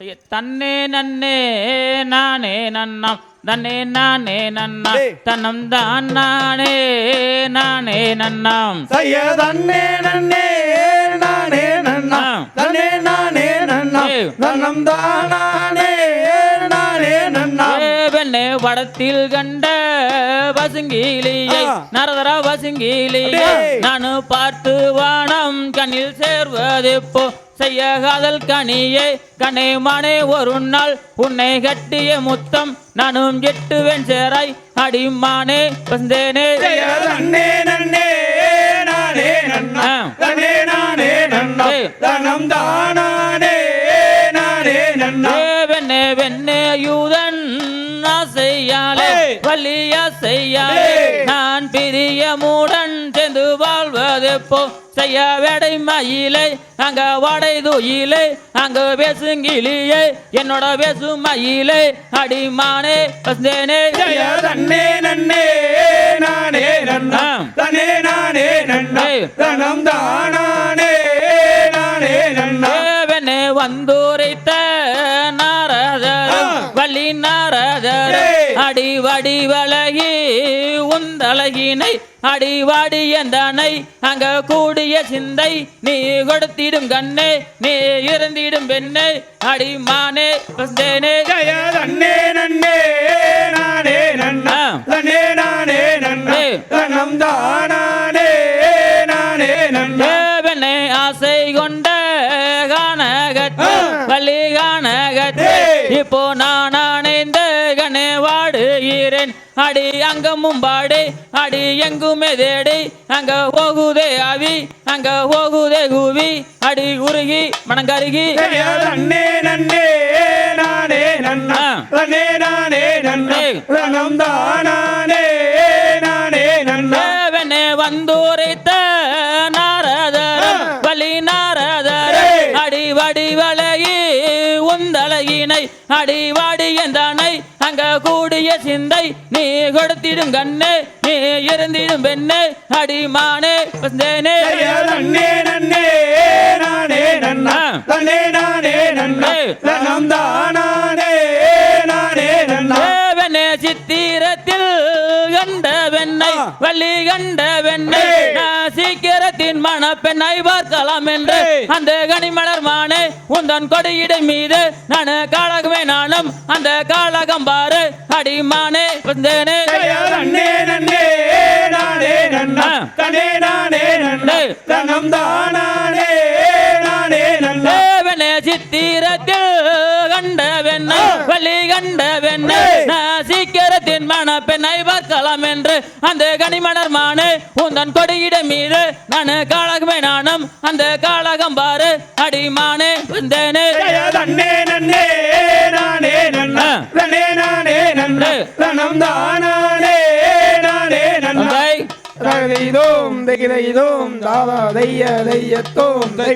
தன்னே நன்னே நானே நன்னாம் தன்னே நானே நன்னா. தன்னம் தான் நானே நானே நன்னாம் செய்ய தன்னே நன்னே நானே நன்னா ஆ. தன்னே நானே நன்னா ஏய். தன்னம் தானே நானே நன்னா பெண்ணே படத்தில் கண்ட பசுங்கிலியை ஆ. நரதர பசுங்கிலியை டேய். நானு பார்த்து வானம் கண்ணில் சேர்வதெப்போ செய்ய காதல் கனியே கண்ணே மானே ஒரு நாள் உன்னை கட்டிய முத்தம் நானும் எட்டுவேன் சேராய் அடிமானே வந்தேனே தன்னே நன்னே நானே நன்னா. தன்னே நானே நன்னா. தனம் தானே நானே நன்னா வெண்ணே வெண்ணே யூதன் ஏய். வலியா செய்யாலே. நான் பிரிய மூடன் சேர்ந்து வாழ்வதெப்போ செய்ய வேடை மயிலை அங்க வாடை துயிலை அங்க பேசுங்கிலியே என்னோட பேசு மயிலை அடிமானே வந்தேனே ஜய தன்னே நன்னே நானே நன்னா ஆ. தன்னே நானே நன்னா ஏய். தனம் தானே நானே நன்னா வந்தூரைத்த நாரதர். வள்ளி நாரதர். அடி வடி வழகி உந்தழகினை அடி வாடி எந்தனை அங்க கூடிய சிந்தை நீ கொடுத்திடும் கண்ணே நீ இருந்திடும் பெண்ணே அடி மானே வந்தேனே ஜய தன்னே நன்னே நானே நன்னா ஆ. தன்னே நானே நன்னா. தனம் தானே நானே நன்னா தேவனே ஆசை கொண்ட. வள்ளி கானகத்து ஏய். இப்போ நான் வாடுகிறேன் அடி அங்கமும் பாடி அடி எங்குமே தேடி. அங்க போகுதே ஆவி அங்க போகுதே கூவி. அடி உருகி மணங்கருகி ஜய தன்னே நன்னே நானே நன்னா ஆ. தன்னே நானே நன்னா தானே நானே நன்னா தேவனே வந்துரைத்த நாரதர். வழி நாரதர். அடி வடி வளையி உந்தழகினை அடி வாடி எந்தானை அங்க கூடிய சிந்தை நீ கொடுத்திடும் கண்ணே நீ இருந்திடும் பெண்ணே அடி மானே வந்தேனே தன்னே நன்னே நானே நன்னா ஆ. தன்னே நானே நன்னா ஏய். தனம் தானே நானே நன்னா சித்திரத்தில் கண்ட வெண்ணை. வள்ளி கண்ட வெண்ணை சீக்கிரத்தின் மணப்பெண்ணை பார்க்கலாம் என்று. அந்த கனிமலர் மானே உந்தன் கொடியிடை மீது நான் காலகமே நானும் அந்த காலகம் பாரு அடிமானே வந்தேனே தன்னே நன்னே நானே நன்னா. தன்னே நானே நன்னா. தனம் தானே ஆ. வள்ளி கண்ட. நான் சீக்கிரத்தின் மணப்பெண்ணை பார்க்கலாம் என்று அந்த கனிமலர் மானே உந்தன் கொடியிட மீது நான் காலகமே நானும் அந்த காலகம் பாரு அடிமானே வந்தேனே தன்னே நன்னே நானே நன்னா. தன்னே நானே நன்னா ஏய். தனம் தானே நானே நன்னா. தகதைதோம் தகிதைதோம் தாதா தைய தையத்தோம் தை